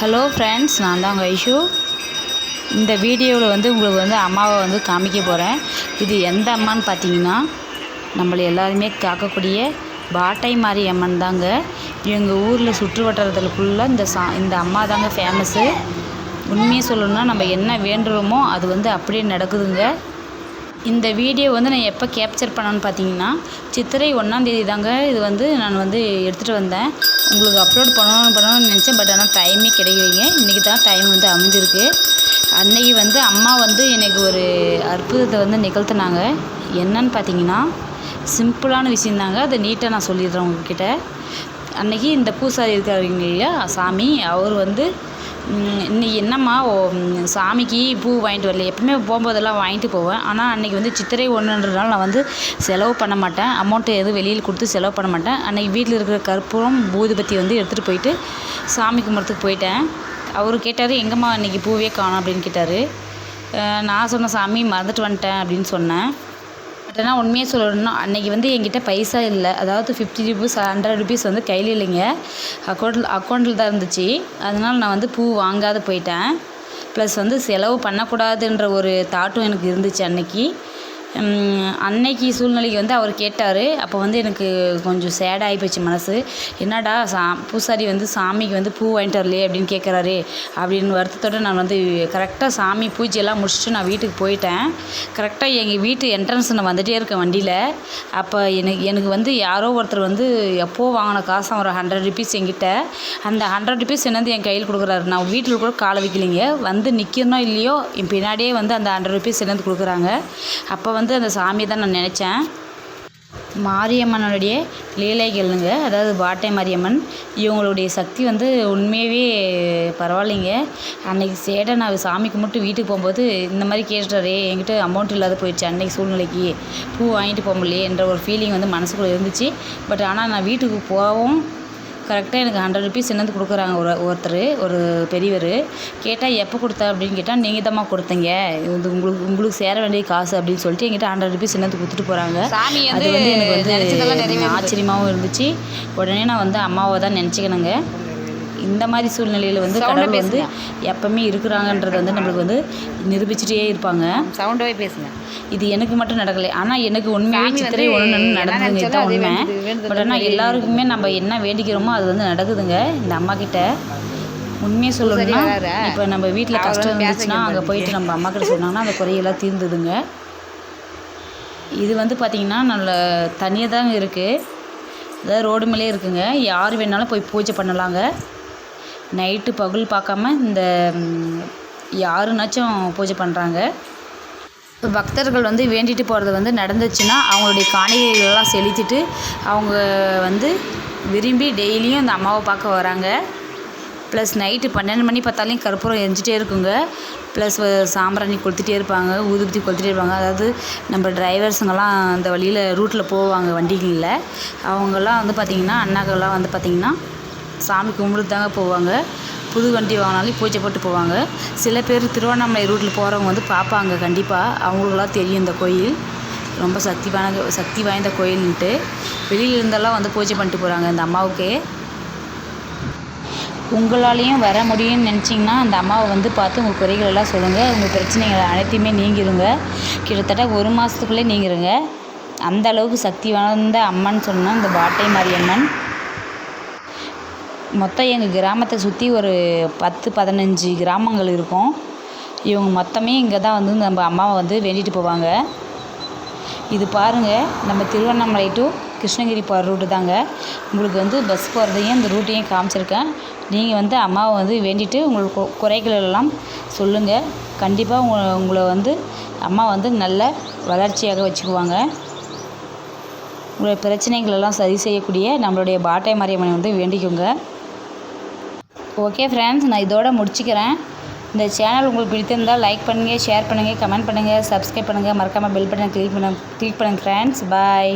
Hello friends நான் தான் உங்கள் ஐஷு. இந்த வீடியோவில் வந்து உங்களுக்கு வந்து அம்மாவை வந்து காமிக்க போகிறேன் இது எந்த அம்மான்னு பார்த்தீங்கன்னா நம்மளை எல்லாருமே காக்கக்கூடிய பாட்டை மாரி அம்மன் தாங்க. எங்கள் ஊரில் சுற்று வட்டாரத்தில் ஃபுல்லாக இந்த சா இந்த அம்மா தாங்க ஃபேமஸ்ஸு உண்மையை சொல்லணும்னா நம்ம என்ன வேண்டுறோமோ அது வந்து அப்படியே நடக்குதுங்க. இந்த வீடியோ வந்து நான் எப்போ கேப்சர் பண்ணேன்னு பார்த்தீங்கன்னா சித்திரை ஒன்றாந்தேதி தாங்க இது வந்து நான் வந்து எடுத்துகிட்டு வந்தேன். உங்களுக்கு அப்லோட் பண்ணணும் பண்ணணும்னு நினச்சேன் பட் ஆனால் டைமே கிடைக்கலைங்க. இன்றைக்கி தான் டைம் வந்து அமைஞ்சிருக்கு. அன்னைக்கு வந்து அம்மா வந்து எனக்கு ஒரு அற்புதத்தை வந்து நிகழ்த்தினாங்க. என்னன்னு பார்த்தீங்கன்னா சிம்பிளான விஷயந்தாங்க அதை நீட்டாக நான் சொல்லிடுறேன் உங்ககிட்ட. அன்னைக்கு இந்த பூசாரி இருக்காருங்க இல்லையா சாமி அவர் வந்து இன்னைக்கு என்னம்மா ஓ சாமிக்கு பூ வாங்கிட்டு வரல எப்பவுமே போகும்போதெல்லாம் வாங்கிட்டு போவேன். ஆனால் அன்றைக்கி வந்து சித்திரை ஒன்றுன்றதுனால நான் வந்து செலவு பண்ண மாட்டேன். அமௌண்ட்டு எதுவும் வெளியில் கொடுத்து செலவு பண்ண மாட்டேன். அன்றைக்கி வீட்டில் இருக்கிற கற்பூரம் பூதுபத்தி வந்து எடுத்துகிட்டு போயிட்டு சாமி கும்பிட்றதுக்கு போயிட்டேன். அவர் கேட்டார் எங்கம்மா இன்றைக்கி பூவே காணும் அப்படின்னு கேட்டார். நான் சொன்ன சாமி மறந்துட்டு வந்துட்டேன் அப்படின்னு சொன்னேன். பட் ஆனால் உண்மையாக சொல்லணும்னா அன்றைக்கி வந்து என்கிட்ட பைசா இல்லை. அதாவது ஃபிஃப்டி ருபீஸ் ஹண்ட்ரட் ருபீஸ் வந்து கையில் இல்லைங்க. அக்கௌண்ட்டில் அக்கௌண்ட்டில் தான் இருந்துச்சு. அதனால் நான் வந்து பூ வாங்காத போயிட்டேன். ப்ளஸ் வந்து செலவு பண்ணக்கூடாதுன்ற ஒரு தாட்டும் எனக்கு இருந்துச்சு அன்னைக்கு. அன்னைக்கு சூழ்நிலைக்கு வந்து அவர் கேட்டார். அப்போ வந்து எனக்கு கொஞ்சம் சேட் போச்சு மனசு. என்னடா சா பூசாரி வந்து சாமிக்கு வந்து பூ வாங்கிட்டு வரலையே அப்படின்னு கேட்குறாரு அப்படின்னு வருத்தத்தோடு நான் வந்து கரெக்டாக சாமி பூஜையெல்லாம் முடிச்சுட்டு நான் வீட்டுக்கு போயிட்டேன். கரெக்டாக எங்கள் வீட்டு என்ட்ரன்ஸ் நான் வந்துகிட்டே இருக்கேன் வண்டியில். அப்போ எனக்கு எனக்கு வந்து யாரோ ஒருத்தர் வந்து எப்போது வாங்கின காசு ஒரு ஹண்ட்ரட் ருபீஸ் என்கிட்ட. அந்த ஹண்ட்ரட் ருபீஸ் என்னது என் கையில் கொடுக்குறாரு. நான் வீட்டில் கூட காலை வைக்கலைங்க. வந்து நிற்கணும் இல்லையோ என் பின்னாடியே வந்து அந்த ஹண்ட்ரட் ருபீஸ் என்னது கொடுக்குறாங்க. அப்போ வந்து அந்த சாமி தான் நான் நினச்சேன். மாரியம்மனுடைய லீலைகள்ங்க அதாவது பாட்டை மாரியம்மன் இவங்களுடைய சக்தி வந்து உண்மையாகவே பரவாயில்லைங்க. அன்னைக்கு சேட்டை நான் சாமி கும்பிட்டு வீட்டுக்கு போகும்போது இந்த மாதிரி கேட்டுட்டாரே என்கிட்ட அமௌண்ட் இல்லாத போயிடுச்சு அன்னைக்கு சூழ்நிலைக்கு. பூ வாங்கிட்டு போக முடியலையே என்ற ஒரு ஃபீலிங் வந்து மனசுக்குள்ளே இருந்துச்சு. பட் ஆனால் நான் வீட்டுக்கு போகவும் கரெக்டாக எனக்கு ஹண்ட்ரட் ருபீஸ் என்னது கொடுக்குறாங்க ஒரு ஒருத்தர் ஒரு பெரியவர். கேட்டால் எப்போ கொடுத்த? அப்படின்னு கேட்டால் நீங்கள் தாம்மா கொடுத்தீங்க. இது உங்களுக்கு உங்களுக்கு சேர வேண்டிய காசு அப்படின்னு சொல்லிட்டு என்கிட்ட ஹண்ட்ரட் ருபீஸ் என்னது கொடுத்துட்டு போகிறாங்க அது வந்து எனக்கு வந்து. ஆச்சரியமாகவும் இருந்துச்சு. உடனே நான் வந்து அம்மாவை தான் நினச்சிக்கணுங்க. இந்த மாதிரி சூழ்நிலையில் வந்து கடவுள் வந்து. எப்பவுமே இருக்கிறாங்கிறது வந்து நம்மளுக்கு வந்து நிரூபிச்சுட்டே இருப்பாங்க. சவுண்டாகவே பேசுங்க. இது எனக்கு மட்டும் நடக்கலை. ஆனால் எனக்கு உண்மையாகவே சாமி சித்திரை ஒன்று நடந்ததுங்க அது உண்மை. பட் ஆனால் எல்லாருக்குமே நம்ம என்ன வேண்டிக்கிறோமோ அது வந்து நடக்குதுங்க. இந்த அம்மா கிட்ட உண்மையை சொல்லணும்னா? இப்போ நம்ம வீட்டில் கஷ்டம் இருந்துச்சுன்னா அங்கே போயிட்டு நம்ம அம்மா கிட்ட சொன்னாங்கன்னா அந்த குறையெல்லாம் தீர்ந்துதுங்க. இது வந்து பார்த்திங்கன்னா நல்ல தனியாக தாங்க இருக்குது அதாவது ரோடு மேலே இருக்குங்க. யார் வேணாலும் போய் பூஜை பண்ணலாங்க. நைட்டு பகல் பார்க்காம இந்த யாருனாச்சும் பூஜை பண்ணுறாங்க இப்போ பக்தர்கள் வந்து வேண்டிட்டு போகிறது வந்து நடந்துச்சுன்னா அவங்களுடைய காணிகைகளெல்லாம் செலுத்திட்டு அவங்க வந்து விரும்பி டெய்லியும் அந்த அம்மாவை பார்க்க வராங்க. ப்ளஸ் நைட்டு பன்னெண்டு மணி பார்த்தாலையும் கற்பூரம் எரிஞ்சிட்டே இருக்குங்க. ப்ளஸ் சாம்பிராணி கொளுத்திட்டே இருப்பாங்க ஊதுபத்தி கொளுத்திட்டே இருப்பாங்க. அதாவது நம்ம டிரைவர்ஸுங்கெல்லாம் அந்த வழியில் ரூட்டில் போவாங்க வண்டிகளில். அவங்கெல்லாம் வந்து பார்த்திங்கன்னா அண்ணாக்கள்லாம் வந்து பார்த்திங்கன்னா சாமி கும்பிட்டு தாங்க போவாங்க. புது வண்டி வாங்கினாலும் பூஜை போட்டு போவாங்க. சில பேர் திருவண்ணாமலை ரூட்டில் போகிறவங்க வந்து பார்ப்பாங்க கண்டிப்பாக அவங்களுக்குலாம் தெரியும் இந்த கோயில். ரொம்ப சக்தி வாய்ந்த சக்தி வாய்ந்த கோயில்ன்ட்டு. வெளியில் இருந்தெல்லாம் வந்து பூஜை பண்ணிட்டு போகிறாங்க இந்த அம்மாவுக்கு. உங்களாலேயும் வர முடியும்னு நினச்சிங்கன்னா அந்த அம்மாவை வந்து பார்த்து உங்கள் குறைகள் எல்லாம் சொல்லுங்கள் உங்கள் பிரச்சனைகள் அனைத்தையுமே நீங்கிருங்க. கிட்டத்தட்ட ஒரு மாதத்துக்குள்ளே நீங்கிருங்க. அந்த அளவுக்கு சக்தி வாய்ந்த அம்மன் சொன்னால் இந்த பாட்டை மாரியம்மன். மொத்தம் எங்கள் கிராமத்தை சுற்றி ஒரு பத்து பதினஞ்சு கிராமங்கள் இருக்கும். இவங்க மொத்தமே இங்கே தான் வந்து நம்ம அம்மாவை வந்து வேண்டிட்டு போவாங்க. இது பாருங்கள் நம்ம திருவண்ணாமலை டு கிருஷ்ணகிரி போகிற ரூட்டு தாங்க. உங்களுக்கு வந்து பஸ் போகிறதையும் இந்த ரூட்டையும் காமிச்சிருக்கேன். நீங்கள் வந்து அம்மாவை வந்து வேண்டிட்டு உங்களுக்கு குறைகள் எல்லாம் சொல்லுங்கள் கண்டிப்பாக உங்களை உங்களை வந்து அம்மா வந்து நல்ல வளர்ச்சியாக வச்சுக்குவாங்க. உங்களுடைய பிரச்சனைகளெல்லாம் சரி செய்யக்கூடிய நம்மளுடைய பாட்டை மாரியம்மனை வந்து வேண்டிக்கோங்க. ஓகே ஃப்ரெண்ட்ஸ் நான் இதோட முடிச்சுக்கிறேன். இந்த சேனல் உங்களுக்கு பிடித்திருந்தால் லைக் பண்ணுங்கள் ஷேர் பண்ணுங்கள் கமெண்ட் பண்ணுங்கள் சப்ஸ்கிரைப் பண்ணுங்கள் மறக்காமல் பெல் பட்டன் கிளிக் பண்ண கிளிக் பண்ணுங்கள் ஃப்ரெண்ட்ஸ் பாய்